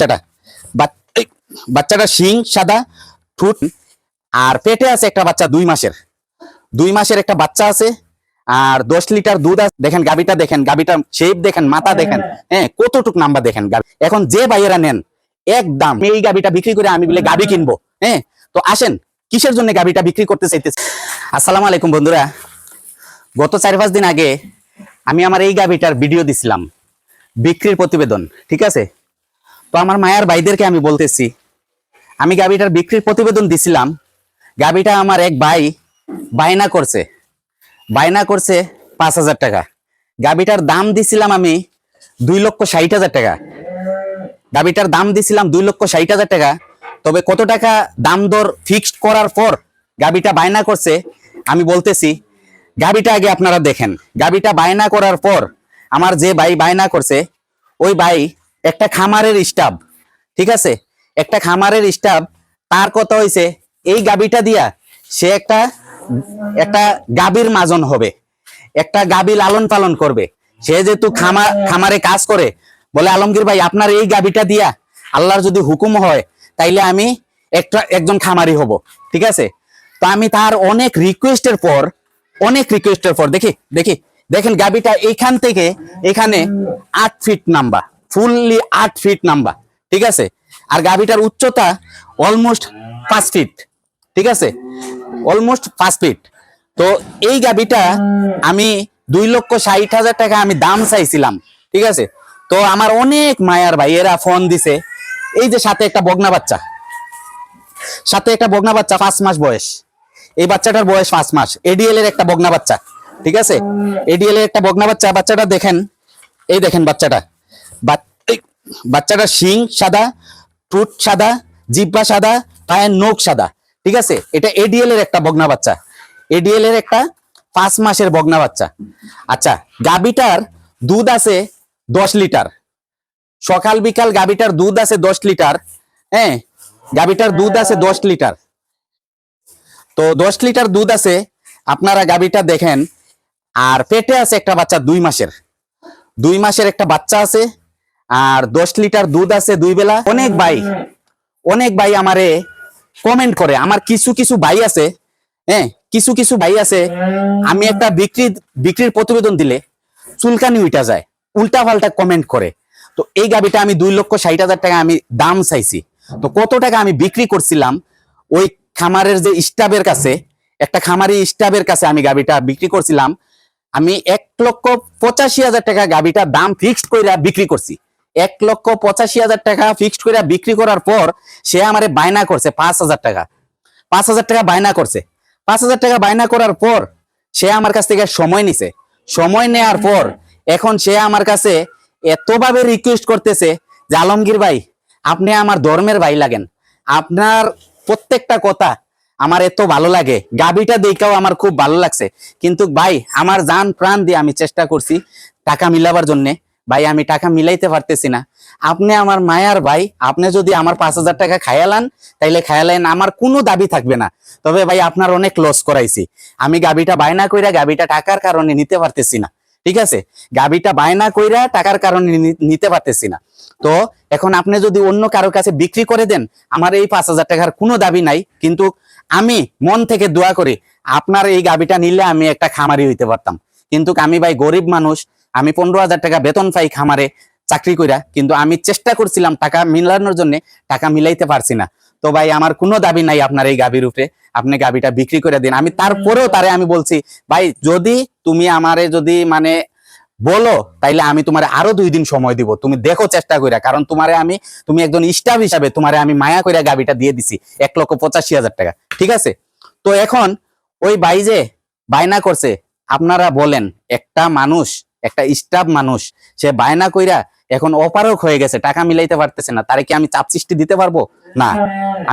বাচ্চাটা। বাচ্চাটা শিং, সাদা, ঠুট, আর পেটে আছে একটা বাচ্চা দুই মাসের। দুই মাসের একটা বাচ্চা আছে, আর দশ লিটার দুধ আছে। দেখেন গাবিটা দেখেন গাবিটার শেপ দেখেন, মাথা দেখেন হ্যাঁ কতটুক নাম্বার দেখেন গাবি। এখন যে ভাইয়েরা নেন, একদম এই গাবিটা বিক্রি করে আমি বলে গাবি কিনবো হ্যাঁ। তো আসেন, কিসের জন্য গাবিটা বিক্রি করতে চাইতেছি? আসসালামু আলাইকুম বন্ধুরা। গত চার পাঁচ দিন আগে আমি আমার এই গাবিটার ভিডিও দিছিলাম, বিক্রির প্রতিবেদন, ঠিক আছে? তো আমার মায়ার ভাইদেরকে আমি বলতেছি, আমি গাবিটার বিক্রির প্রতিবেদন দিছিলাম গাবিটা আমার এক ভাই বায়না করছে বায়না করছে পাঁচ হাজার টাকা। গাবিটার দাম দিছিলাম আমি দুই লক্ষ ষাট হাজার টাকা। গাবিটার দাম দিছিলাম দুই লক্ষ ষাট হাজার টাকা, তবে কত টাকা দাম দর ফিক্সড করার পর গাবিটা বায়না করছে, আমি বলতেছি গাবিটা আগে আপনারা দেখেন। গাবিটা বায়না করার পর আমার যে ভাই বায়না করছে, ওই ভাই একটা খামারের স্টাফ ঠিক আছে? একটা খামারের স্টাফ তার কথা হইছে? এই গাবিটা দিয়া সে একটা একটা গাবির মাজন হবে। একটা গাবি লালন পালন করবে। সে যেহেতু খামা খামারে কাজ করে, বলে, আলমগীর ভাই, আপনার এই গাবিটা দিয়া আল্লাহর যদি হুকুম হয়, তাইলে আমি একটা, একজন খামারি হব। ঠিক আছে? তো আমি তার অনেক রিকোয়েস্টের পর, অনেক রিকোয়েস্টের পর, দেখি দেখি, দেখেন গাবিটা এইখান থেকে, এখানে আট ফিট নাম্বার। ফুললি আট ফিট নাম্বার ঠিক আছে? আর গাভীটার উচ্চতা অলমোস্ট পাঁচ ফিট ঠিক আছে? অলমোস্ট পাঁচ ফিট তো এই গাভীটা আমি দুই লক্ষ ষাট হাজার টাকা আমি দাম চাইছিলাম, ঠিক আছে? তো আমার অনেক মায়ার ভাইয়েরা ফোন দিছে, এই যে সাথে একটা বগনা বাচ্চা। সাথে একটা বগনা বাচ্চা পাঁচ মাস বয়স। এই বাচ্চাটার বয়স পাঁচ মাস। এডিএল এর একটা বগনা বাচ্চা, ঠিক আছে? এডিএল এর একটা বগনা বাচ্চা, বাচ্চাটা দেখেন, এই দেখেন বাচ্চাটা। বাচ্চাটা শিং সাদা টুট সাদা, জিব্বা সাদা, পায়ের নখ সাদা। ঠিক আছে? এটা এডিএল এর একটা বগনা বাচ্চা। এডিএল এর একটা পাঁচ মাসের বগনা বাচ্চা। আচ্ছা গাবিটার দুধ আছে দশ লিটার। সকাল বিকাল গাবিটার দুধ আছে দশ লিটার। হ্যাঁ গাবিটার দুধ আছে দশ লিটার। তো দশ লিটার দুধ আছে, আপনারা গাবিটা দেখেন। আর পেটে আছে একটা বাচ্চা দুই মাসের। দুই মাসের একটা বাচ্চা আছে আর দশ লিটার দুধ আছে দুই বেলা। অনেক ভাই অনেক ভাই আমারে কমেন্ট করে। আমার কিছু কিছু ভাই আছে হ্যাঁ কিছু কিছু ভাই আছে। আমি একটা বিক্রি, বিক্রির প্রতিবেদন দিলে চুলকানি উইটা যায় উল্টা পাল্টা কমেন্ট করে। তো এই গাবিটা আমি দুই লক্ষ ষাট হাজার টাকা আমি দাম চাইছি। তো কত টাকা আমি বিক্রি করছিলাম, ওই খামারের যে স্টাফের কাছে, একটা খামারি স্টাফের কাছে আমি গাবিটা বিক্রি করছিলাম। আমি এক লক্ষ পঁচাশি হাজার টাকা গাবিটার দাম ফিক্সড করে বিক্রি করছি। এক লক্ষ পঁচাশি হাজার টাকা ফিক্সড করে বিক্রি করার পর সে আমারে বায়না করছে পাঁচ হাজার টাকা। পাঁচ হাজার টাকা বায়না করছে। পাঁচ হাজার টাকা বায়না করার পর সে আমার কাছ থেকে সময় নিছে। সময় নেয়ার পর এখন সে আমার কাছে এতভাবে রিকোয়েস্ট করতেছে যে, আলমগীর ভাই, আপনি আমার ধর্মের ভাই লাগেন। আপনার প্রত্যেকটা কথা আমার এত ভালো লাগে। গাবিটা দেখাও আমার খুব ভালো লাগছে। কিন্তু ভাই, আমার জান প্রাণ দিয়ে আমি চেষ্টা করছি টাকা মিলাবার জন্যে। ভাই, আমি টাকা মিলাইতে পারতেছি না। আপনি আমার মায়ার ভাই, আপনি যদি আমার পাঁচ হাজার টাকা খায়ালান তাইলে খায়ালেন আমার কোনো দাবি থাকবে না। তবে ভাই, আপনার অনেক লস করাইছি। আমি গাবিটা বায়না কইরা গাবিটা টাকার কারণে নিতে পারতেছি না। ঠিক আছে? গাবিটা বায়না কইরা টাকার কারণে নিতে পারতেছি না। তো এখন আপনি যদি অন্য কারোর কাছে বিক্রি করে দেন, আমার এই পাঁচ হাজার টাকার কোনো দাবি নাই। কিন্তু আমি মন থেকে দোয়া করি, আপনার এই গাবিটা নিলে আমি একটা খামারি হইতে পারতাম। কিন্তু আমি ভাই গরিব মানুষ আমি পনেরো হাজার টাকা বেতন পাই খামারে চাকরি কইরা, কিন্তু আমি চেষ্টা করছিলাম টাকা মিলানোর জন্য, টাকা মিলাইতে পারছি না। তো ভাই, আমার কোনো দাবি নাই আপনার এই গাবির উপরে। আপনি গাবিটা বিক্রি করে দিন। আমি তারপরেও তারে আমি বলছি, ভাই, যদি তুমি আমারে যদি মানে বলো, তাইলে আমি তোমার আরও দুই দিন সময় দিব। তুমি দেখো চেষ্টা কইরা, কারণ তোমারে আমি, তুমি একজন স্টাফ হিসাবে তোমারে আমি মায়া কইরা গাবিটা দিয়ে দিছি, এক লক্ষ পঁচাশি হাজার টাকা। ঠিক আছে? তো এখন ওই ভাই যে বায়না করছে, আপনারা বলেন, একটা মানুষ একটা স্টাফ মানুষ সে বায়না কইরা এখন অপারক হয়ে গেছে টাকা মিলাইতে পারতেছে না তারে কি আমি চাপ সৃষ্টি দিতে পারব? না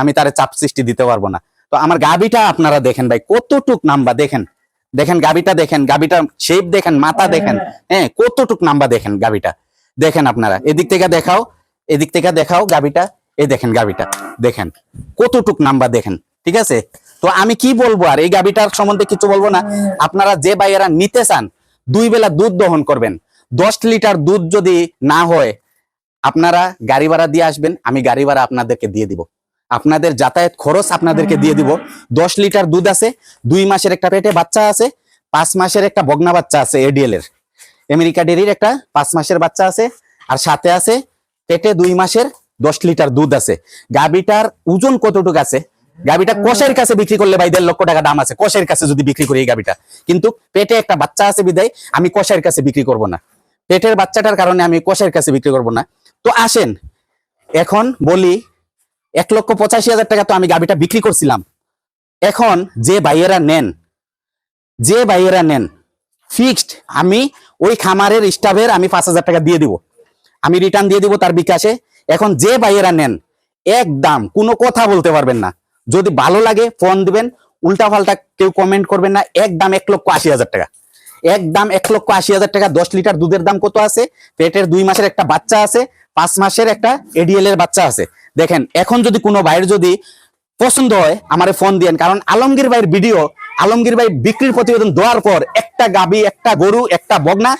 আমি তারে চাপ সৃষ্টি দিতে পারব না। তো আমার গাবিটা আপনারা দেখেন ভাই কতটুক নাম্বার দেখেন? দেখেন গাবিটা দেখেন গাবিটার শেপ দেখেন মাথা দেখেন হ্যাঁ কতটুক নাম্বার দেখেন গাবিটা দেখেন আপনারা এদিক থেকে দেখাও এদিক থেকে দেখাও গাবিটা এই দেখেন গাবিটা দেখেন কতটুক নাম্বার দেখেন ঠিক আছে? তো আমি কি বলব আর এই গাবিটার সম্বন্ধে কিছু বলব না? আপনারা যে ভাইয়েরা নিতে চান দুই বেলা দুধ দহন করবেন। দশ লিটার দুধ যদি না হয়, আপনারা গাড়ি ভাড়া দিয়ে আসবেন, আমি গাড়ি ভাড়া আপনাদেরকে দিয়ে দিব। আপনাদের যাতায়াত খরচ আপনাদেরকে দিয়ে দিব। দশ লিটার দুধ আছে, দুই মাসের একটা পেটে বাচ্চা আছে, পাঁচ মাসের একটা বগনা বাচ্চা আছে এডিএল এর। আমেরিকা ডেরির একটা পাঁচ মাসের বাচ্চা আছে, আর সাথে আছে পেটে দুই মাসের দশ লিটার দুধ আছে। গাবিটার ওজন কতটুকু আছে? গাবিটা কোষের কাছে বিক্রি করলে ভাই দেড় লক্ষ টাকা দাম আছে। কোষের কাছে যদি বিক্রি করি এই গাবিটা কিন্তু পেটে একটা বাচ্চা আছে বিদায়, আমি কোষের কাছে বিক্রি করব না। পেটের বাচ্চাটার কারণে আমি কোষের কাছে বিক্রি করব না। তো আসেন, এখন বলি, এক লক্ষ পঁচাশি হাজার টাকা তো আমি গাবিটা বিক্রি করছিলাম। এখন যে ভাইয়েরা নেন, যে ভাইয়েরা নেন ফিক্সড আমি ওই খামারের স্টাফের আমি পাঁচ হাজার টাকা দিয়ে দিব। আমি রিটার্ন দিয়ে দিব, তার বিকাশে। এখন যে ভাইয়েরা নেন, একদম কোনো কথা বলতে পারবেন না। যদি ভালো লাগে ফোন দিবেন উল্টা পাল্টা কেউ কমেন্ট করবেন না একদম এক লক্ষ আশি হাজার টাকা। একদম এক লক্ষ আশি হাজার টাকা দশ লিটার দুধের দাম কত আছে? পেটের দুই মাসের একটা বাচ্চা আছে পাঁচ মাসের একটা এডিএল এর বাচ্চা আছে। দেখেন এখন যদি কোনো ভাইয়ের যদি পছন্দ হয় আমারে ফোন দিয়েন। কারণ আলমগীর ভাইয়ের ভিডিও আলমগীর ভাই বিক্রির প্রতিবেদন দেওয়ার পর একটা গাবি একটা গরু একটা বগনা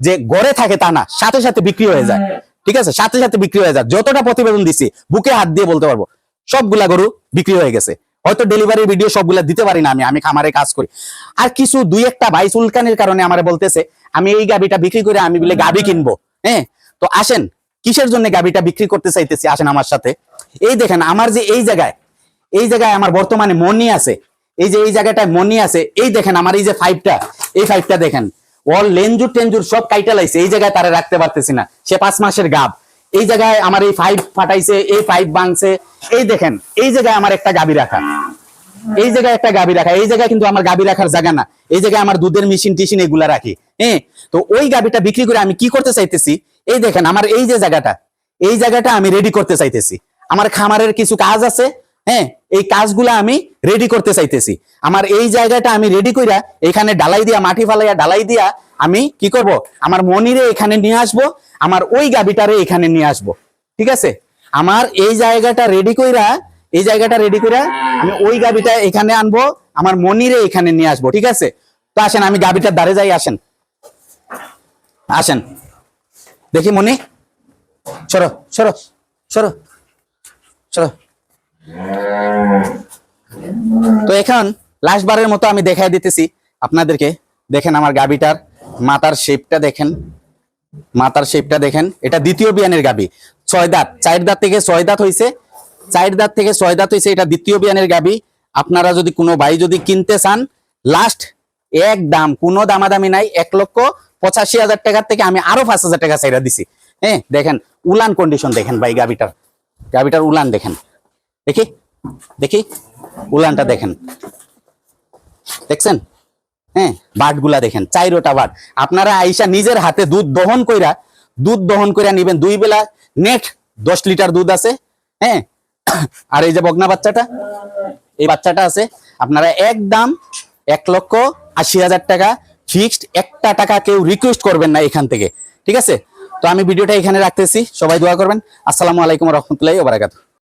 যে গড়ে থাকে তা না সাথে সাথে বিক্রি হয়ে যায়। ঠিক আছে? সাথে সাথে বিক্রি হয়ে যায়। যতটা প্রতিবেদন দিছি বুকে হাত দিয়ে বলতে পারব। সবগুলা গরু বিক্রি হয়ে গেছে। হয়তো ডেলিভারি ভিডিও সবগুলা দিতে পারি না আমি আমি খামারে কাজ করি। আর কিছু দুই একটা ভাই চুলকানির কারণে আমার বলতেছে, আমি এই গাবিটা বিক্রি করে আমি বলে গাবি কিনবো। হ্যাঁ? তো আসেন, কিসের জন্য গাবিটা বিক্রি করতে চাইতেছি? আসেন আমার সাথে। এই দেখেন, আমার যে এই জায়গায় এই জায়গায় আমার বর্তমানে মনি আছে। এই যে এই জায়গাটায় মনি আছে, এই দেখেন আমার এই যে ফাইভটা এই ফাইভটা দেখেন। অল লেঞ্জুর টেঞ্জুর সব কাইটা লাইছে, এই জায়গায় তারা রাখতে পারতেছি না। সে পাঁচ মাসের গাব। এই জায়গায় আমার এই ফাইভ ফাটাইছে, এই ফাইভ ভাঙছে। এই দেখেন, এই জায়গায় আমার একটা গাবি রাখা। এই জায়গায় একটা গাবি রাখা। এই জায়গায় কিন্তু আমার গাবি রাখার জায়গা না। এই জায়গায় আমার দুধের মেশিন টিশিন এগুলা রাখি। হ্যাঁ তো ওই গাবিটা বিক্রি করে আমি কি করতে চাইতেছি? এই দেখেন, আমার এই যে জায়গাটা, এই জায়গাটা আমি রেডি করতে চাইতেছি। আমার খামারের কিছু কাজ আছে হ্যাঁ এই কাজগুলা আমি রেডি করতে চাইতেছি। আমার এই জায়গাটা আমি রেডি কইরা এখানে ডালাই দিয়া, মাটি ফালাইয়া, ডালাই দিয়া আমি কি করব? আমার মনিরে এখানে নিয়ে আসব, আমার ওই গাবিটারে এখানে নিয়ে আসব। ঠিক আছে? আমার এই জায়গাটা রেডি কইরা, এই জায়গাটা রেডি কইরা আমি ওই গাবিটা এখানে আনব, আমার মনিরে এখানে নিয়ে আসব। ঠিক আছে? তো আসেন, আমি গাবিটার দ্বারে যাই, আসেন। আসেন। দেখি মনি। সরো সরো সরো সরো। তো এখন লাস্ট বারের মতো আমি দেখাই দিতেছি আপনাদেরকে। দেখেন আমার গাবিটার মাথার শেপটা দেখেন। মাথার শেপটা দেখেন। এটা দ্বিতীয় বিয়ানের গাবি। ছয় দাঁত। চার দাঁত থেকে ছয় দাঁত হয়েছে চার দাঁত থেকে ছয় দাঁত হয়েছে এটা দ্বিতীয় বিয়ানের গাবি। আপনারা যদি কোনো ভাই যদি কিনতে চান লাস্ট এক দাম কোনো দামাদামি নাই। এক লক্ষ পঁচাশি হাজার টাকার থেকে আমি আরও পাঁচ হাজার টাকা চাইরা দিছি। হ্যাঁ দেখেন, উলান কন্ডিশন দেখেন ভাই গাবিটার। গাবিটার উলান দেখেন। দেখি দেখি, উলানটা দেখেন। দেখছেন? হ্যাঁ বাটগুলা দেখেন, চাইরোটা বাট। আপনারা আইসা নিজের হাতে দুধ দহন কইরা, দুধ দহন কইরা নিবেন দুই বেলা, নেট দশ লিটার দুধ আছে হ্যাঁ। আর এই যে বগনা বাচ্চাটা, এই বাচ্চাটা আছে, আপনারা একদম এক লক্ষ আশি হাজার টাকা ফিক্সড একটা টাকা কেউ রিকোয়েস্ট করবেন না এখান থেকে, ঠিক আছে? তো আমি ভিডিওটা এখানে রাখতেছি, সবাই দোয়া করবেন। আসসালামু আলাইকুম রহমতুল্লাহ বারাকাতু